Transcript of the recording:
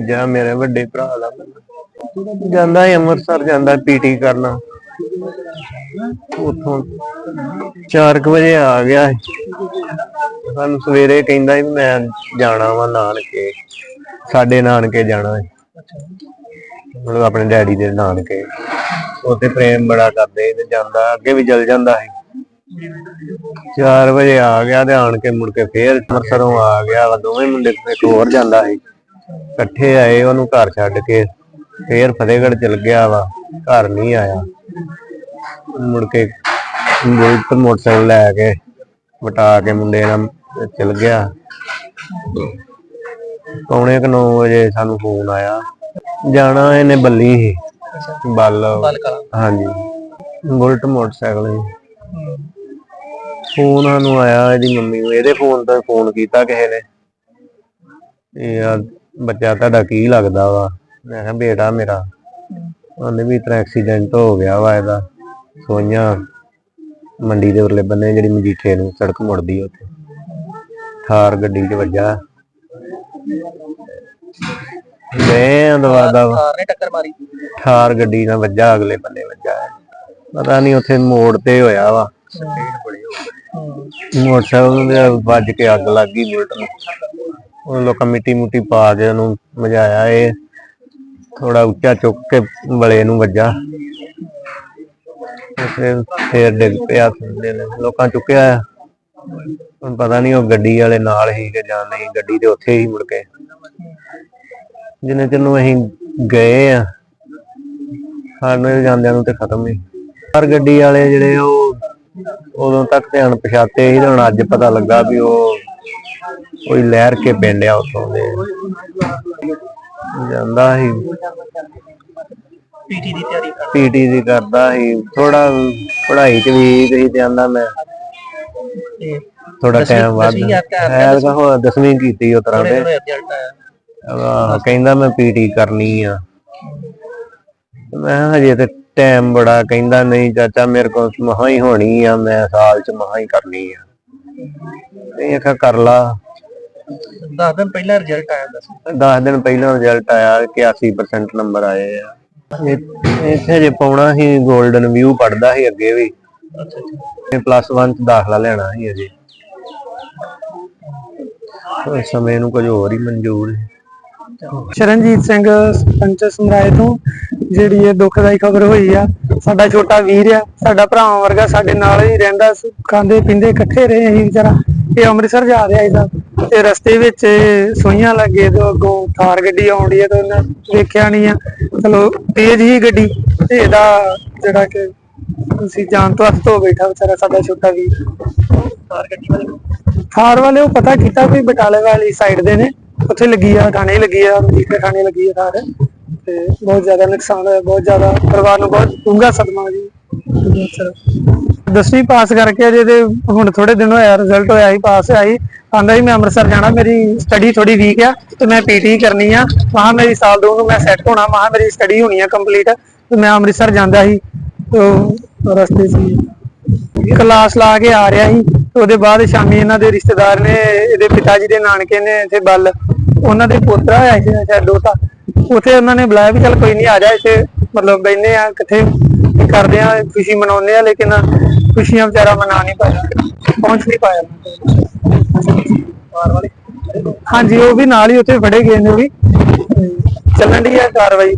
ਜਾ ਮੇਰੇ ਵੱਡੇ ਭਰਾ ਦਾ। ਜਾਂਦਾ ਹੈ ਅੰਮ੍ਰਿਤਸਰ, ਜਾਂਦਾ ਪੀਟੀ ਕਰਨਾ। ਉਥੋਂ 4 ਵਜੇ ਆ ਗਿਆ ਸਾਨੂੰ ਸਵੇਰੇ ਕਹਿੰਦਾ ਸੀ ਵੀ ਮੈਂ ਜਾਣਾ ਵਾ ਨਾਨਕੇ। ਸਾਡੇ ਨਾਨਕੇ ਜਾਣਾ ਹੈ ਮਤਲਬ ਆਪਣੇ ਡੈਡੀ ਦੇ ਨਾਨਕੇ। ਉੱਥੇ ਪ੍ਰੇਮ ਬੜਾ ਕਰਦੇ ਸੀ ਤੇ ਜਾਂਦਾ, ਅੱਗੇ ਵੀ ਜਲ ਜਾਂਦਾ ਸੀ। 4 ਵਜੇ ਆ ਗਿਆ ਤੇ ਆਣ ਕੇ ਮੁੜ ਕੇ ਫੇਰ ਅੰਮ੍ਰਿਤਸਰੋਂ ਆ ਗਿਆ ਵਾ। ਦੋਵੇਂ ਮੁੰਡੇ ਇੱਕ ਹੋਰ ਜਾਂਦਾ ਸੀ। ਇਕੱਠੇ ਆਏ ਉਹਨੂੰ ਘਰ ਛੱਡ ਕੇ ਫੇਰ ਫਤਿਹਗੜ੍ਹ ਚਲ ਗਿਆ ਵਾ ਘਰ ਨਹੀਂ ਆਇਆ। ਮੁੜ ਕੇ ਬੁਲਟ ਮੋਟਰਸਾਈਕਲ ਲੈ ਕੇ ਵਟਾ ਕੇ ਮੁੰਡੇ ਨਾਲ ਚਲ ਗਿਆ। ਪੌਣੇ ਕੁ 9 ਵਜੇ ਸਾਨੂੰ ਫੋਨ ਆਇਆ। ਜਾਣਾ ਇਹਨੇ ਬੱਲੀ ਸੀ। ਬੱਲ। ਹਾਂਜੀ। ਬੁਲਟ ਮੋਟਰਸਾਈਕਲ ਸੀ। ਫੋਨ ਸਾਨੂੰ ਆਇਆ ਇਹਦੀ ਮੰਮੀ ਨੂੰ। ਇਹਦੇ ਫੋਨ ਤੋਂ ਫੋਨ ਕੀਤਾ ਕਿਸੇ ਨੇ। ਇਹ ਬੱਚਾ ਤੁਹਾਡਾ ਕੀ ਲੱਗਦਾ ਵਾ? ਮੈਂ ਕਿਹਾ ਬੇਟਾ ਮੇਰਾ। ਉਹਨੇ ਵੀ ਇਤਨਾ ਐਕਸੀਡੈਂਟ ਹੋ ਗਿਆ ਵਾ ਇਹਦਾ। ਸੋਈਆਂ ਮੰਡੀ ਦੇ ਉਰਲੇ ਬੰਨੇ ਜਿਹੜੀ ਮਜੀਠੇ ਨੂੰ ਸੜਕ ਮੁੜਦੀ ਉੱਥੇ। ਥਾਰ ਗੱਡੀ 'ਚ ਵੱਜਾ। ਮੈਂ ਦਵਾਦਾ ਕਾਰ ਨੇ ਟੱਕਰ ਮਾਰੀ। ਥਾਰ ਗੱਡੀ ਨਾਲ ਵੱਜਾ ਅਗਲੇ ਬੰਨੇ ਵੱਜਾ। ਪਤਾ ਨਹੀਂ ਉੱਥੇ ਮੋੜ ਤੇ ਹੋਇਆ ਵਾ। ਮੋਟਰਸਾਈਕਲ ਦੇ ਵੱਜ ਕੇ ਅੱਗ ਲੱਗ ਗਈ ਬੁਲਟ ਨੂੰ। ਉਹ ਲੋਕਾਂ ਮਿੱਟੀ ਮੁੱਟੀ ਪਾ ਕੇ ਉਹਨੂੰ ਮਜਾਇਆ, ਇਹ ਥੋੜਾ ਉੱਚਾ ਚੁੱਕ ਕੇ ਵਲੇ ਨੂੰ ਵੱਜਾ। ਫਿਰ, ਫੇਰ ਡਿੱਗ ਪਿਆ ਥੱਲੇ ਨੂੰ। ਲੋਕਾਂ ਚੁੱਕਿਆ ਹੁਣ ਪਤਾ ਨਹੀਂ ਉਹ ਗੱਡੀ ਵਾਲੇ ਨਾਲ ਹੀ ਕਿ ਜਾਂ ਨਹੀਂ, ਗੱਡੀ ਤੇ ਉੱਥੇ ਹੀ ਮੁੜ ਕੇ। ਜਿੰਨੇ ਚਿਰ ਨੂੰ ਅਸੀਂ ਗਏ ਆ, ਸਾਨੂੰ ਜਾਂਦਿਆਂ ਨੂੰ ਤੇ ਖਤਮ ਹੀ ਪਰ ਗੱਡੀ ਵਾਲੇ ਜਿਹੜੇ ਉਹ, ਉਦੋਂ ਤੱਕ ਤੇ ਅਣਪਛਾਤੇ ਸੀ ਹੁਣ ਅੱਜ ਪਤਾ ਲੱਗਾ ਵੀ ਉਹ ਕੋਈ ਲਹਿਰ ਕੇ ਪਿੰਡ ਆ ਉਥੋਂ ਦੇ। ਜਾਂਦਾ ਸੀ। ਪੀਟੀ ਦੀ ਤਿਆਰੀ ਕਰ ਪੀਟੀ ਦੀ ਕਰਦਾ ਸੀ। ਥੋੜਾ ਪੜ੍ਹਾਈ ਚ ਵੀ ਗਈ ਤੇ ਆਂਦਾ ਮੈਂ। ਥੋੜਾ ਟਾਈਮ ਵੱਧ। ਦਸਵੀਂ ਯਾਦ ਕਰ ਐ ਤਾਂ ਹੋ ਦਸਵੀਂ ਕੀਤੀ ਉਹ ਤਰ੍ਹਾਂ ਦੇ ਕਹਿੰਦਾ ਮੈਂ ਪੀਟੀ ਕਰਨੀ ਆ। ਮੈਂ ਕਿਹਾ ਹਜੇ ਤੇ ਟਾਈਮ ਬੜਾ ਕਹਿੰਦਾ ਨਹੀਂ ਚਾਚਾ ਮੇਰੇ ਕੋਲ ਮਹਾ ਹੀ ਹੋਣੀ ਆ ਮੈਂ ਸਾਲ ਚ ਮਹਾ ਹੀ ਕਰਨੀ ਆ। ਤੇ ਆਖਿਆ ਕਰ ਲਾ। 10 ਦਿਨ ਪਹਿਲਾਂ ਰਿਜ਼ਲਟ ਆਇਆ ਦੱਸ। 10 ਦਿਨ ਪਹਿਲਾਂ ਰਿਜ਼ਲਟ ਆਇਆ 81% ਨੰਬਰ ਆਏ ਆ। ਇਹ- ਇੱਥੇ ਜੇ ਪਾਉਣਾ ਸੀ 골ਡਨ ਵਿਊ ਪੜਦਾ ਸੀ ਅੱਗੇ ਵੀ। ਅੱਛਾ ਅੱਛਾ। ਤੇ ਪਲੱਸ 1 ਚ ਦਾਖਲਾ ਲੈਣਾ ਸੀ ਅਜੇ। ਉਸ ਸਮੇਂ ਨੂੰ ਕੁਝ ਹੋਰ ਹੀ ਮਨਜ਼ੂਰ ਸੀ। ਸ਼ਰਨਜੀਤ ਸਿੰਘ ਸਰਪੰਚ ਸਮਰਾਏ ਤੋਂ ਜਿਹੜੀ ਇਹ ਦੁਖਦਾਈ ਖਬਰ ਹੋਈ ਆ ਸਾਡਾ ਛੋਟਾ ਵੀਰ ਆ ਸਾਡਾ ਭਰਾ ਵਰਗਾ ਸਾਡੇ ਨਾਲ ਹੀ ਰਹਿੰਦਾ ਸੀ। ਖਾਂਦੇ ਪੀਂਦੇ ਇਕੱਠੇ ਰਹੇ ਅਸੀਂ ਵਿਚਾਰਾ। ਇਹ ਅੰਮ੍ਰਿਤਸਰ ਜਾ ਰਿਹਾ ਇਹਦਾ ਤੇ ਰਸਤੇ ਵਿੱਚ ਸੋਈਆਂ ਲੱਗੇ ਤੇ ਅੱਗੋਂ ਥਾਰ ਗੱਡੀ ਆਉਂਦੀ ਹੈ ਤੇ ਉਹਨੇ ਵੇਖਿਆ ਨਹੀਂ ਆ। ਚਲੋ ਤੇਜ਼ ਹੀ ਗੱਡੀ। ਤੇ ਇਹਦਾ ਜਿਹੜਾ ਕਿ ਤੁਸੀਂ ਜਾਨ ਤੋਂ ਹੱਥ ਧੋ ਬੈਠਾ ਵਿਚਾਰਾ ਸਾਡਾ ਛੋਟਾ ਵੀਰ। ਕਾਰ ਗੱਡੀ ਵਾਲੇ ਥਾਰ ਵਾਲੇ ਉਹ ਪਤਾ ਕੀਤਾ ਵੀ ਬਟਾਲੇ ਵਾਲੀ ਸਾਈਡ ਦੇ ਨੇ। ਉੱਥੇ ਲੱਗੀ ਆ ਥਾਣੇ ਲੱਗੀ ਆ ਮਜੀਠੇ ਥਾਣੇ ਲੱਗੀ ਆ ਥਾਰ। ਤੇ ਬਹੁਤ ਜ਼ਿਆਦਾ ਨੁਕਸਾਨ ਹੋਇਆ ਬਹੁਤ ਜ਼ਿਆਦਾ ਪਰਿਵਾਰ ਨੂੰ ਬਹੁਤ ਡੂੰਘਾ ਸਦਮਾ ਜੀ। ਦਸਵੀਂ ਪਾਸ ਕਰਕੇ ਅਜੇ ਤੇ ਹੁਣ ਥੋੜੇ ਦਿਨ ਹੋਇਆ ਰਿਜ਼ਲਟ ਹੋਇਆ ਹੀ ਪਾਸ ਆਈ ਆਂਦਾ ਸੀ, ਮੈਂ ਅੰਮ੍ਰਿਤਸਰ ਜਾਣਾ, ਮੇਰੀ ਸਟੱਡੀ ਥੋੜੀ ਵੀਕ ਆ, ਤੇ ਮੈਂ ਪੀਟੀ ਕਰਨੀ ਆ। ਮਹਾ ਮੇਰੀ ਸਾਲ ਦੋ ਨੂੰ ਮੈਂ ਸੈੱਟ ਹੋਣਾ, ਮਹਾ ਮੇਰੀ ਸਟੱਡੀ ਹੋਣੀ ਆ ਕੰਪਲੀਟ ਤੇ ਮੈਂ ਅੰਮ੍ਰਿਤਸਰ ਜਾਂਦਾ ਸੀ, ਤੇ ਰਸਤੇ ਸੀ। ਕਲਾਸ ਲਾ ਕੇ ਆ ਰਿਹਾ ਸੀ ਉਹਦੇ ਬਾਅਦ ਸ਼ਾਮੀ ਇਹਨਾਂ ਦੇ ਰਿਸ਼ਤੇਦਾਰ ਨੇ, ਇਹਦੇ ਪਿਤਾ ਜੀ ਦੇ ਨਾਨਕੇ ਨੇ, ਇੱਥੇ ਬੱਲ, ਉਹਨਾਂ ਦੇ ਪੋਤਰਾ ਹੋਇਆ ਸੀ, ਸ਼ਾਇਦ ਦੋਤਾ। ਉੱਥੇ ਉਹਨਾਂ ਨੇ ਬੁਲਾਇਆ ਵੀ ਚੱਲ ਕੋਈ ਨਹੀਂ ਆ ਜਾ ਇੱਥੇ। ਮਤਲਬ ਬੈਠਨੇ ਆ ਕਿੱਥੇ ਤੇ ਕਰਦੇ ਆ, ਖੁਸ਼ੀ ਮਨਾਉਂਦੇ ਆ, ਲੇਕਿਨ ਖੁਸ਼ੀਆਂ ਵਿਚਾਰਾ ਮਨਾ ਨਹੀਂ ਪਾਇਆ। ਪਹੁੰਚ ਨਹੀਂ ਪਾਇਆ। ਹਾਂਜੀ, ਉਹ ਵੀ ਨਾਲ ਹੀ ਉੱਥੇ ਫੜੇ ਗਏ ਨੇ ਵੀ। ਚੱਲਣ ਦੀ ਆ ਕਾਰਵਾਈ।